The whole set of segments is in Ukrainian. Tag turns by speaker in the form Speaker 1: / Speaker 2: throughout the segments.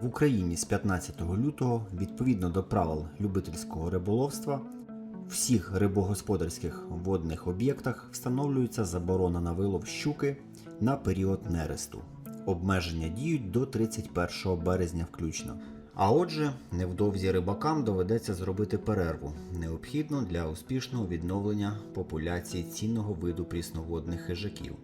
Speaker 1: В Україні з 15 лютого, відповідно до правил любительського риболовства, в всіх рибогосподарських водних об'єктах встановлюється заборона на вилов щуки на період нересту. Обмеження діють до 31 березня включно. А отже, невдовзі рибакам доведеться зробити перерву, необхідну для успішного відновлення популяції цінного виду прісноводних хижаків.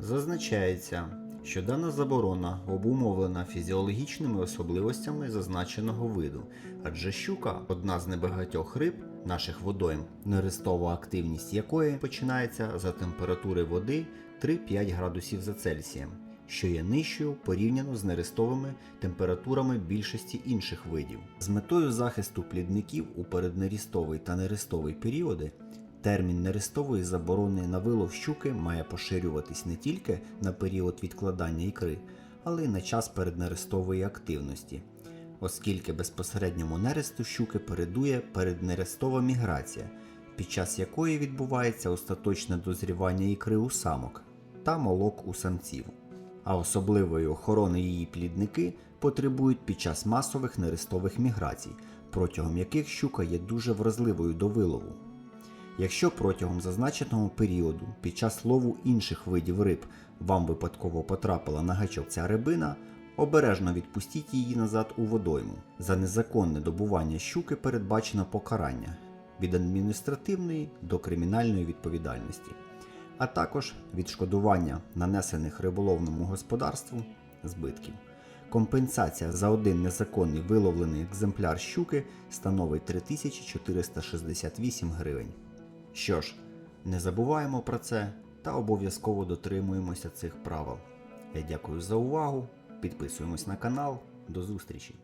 Speaker 1: Зазначається, що дана заборона обумовлена фізіологічними особливостями зазначеного виду, адже щука одна з небагатьох риб наших водойм, нерестова активність якої починається за температури води 3-5 градусів за Цельсієм, що є нижчою порівняно з нерестовими температурами більшості інших видів. З метою захисту плідників у переднерістовий та нерестовий періоди Термін нерестової заборони на вилов щуки має поширюватись не тільки на період відкладання ікри, але й на час переднерестової активності, оскільки безпосередньому нересту щуки передує переднерестова міграція, під час якої відбувається остаточне дозрівання ікри у самок та молок у самців. А особливої охорони її плідники потребують під час масових нерестових міграцій, протягом яких щука є дуже вразливою до вилову. Якщо протягом зазначеного періоду під час лову інших видів риб вам випадково потрапила на гачок ця рибина, обережно відпустіть її назад у водойму. За незаконне добування щуки передбачено покарання від адміністративної до кримінальної відповідальності, а також відшкодування нанесених риболовному господарству збитків. Компенсація за один незаконний виловлений екземпляр щуки становить 3468 гривень. Що ж, не забуваємо про це та обов'язково дотримуємося цих правил. Я дякую за увагу, підписуємось на канал, до зустрічі!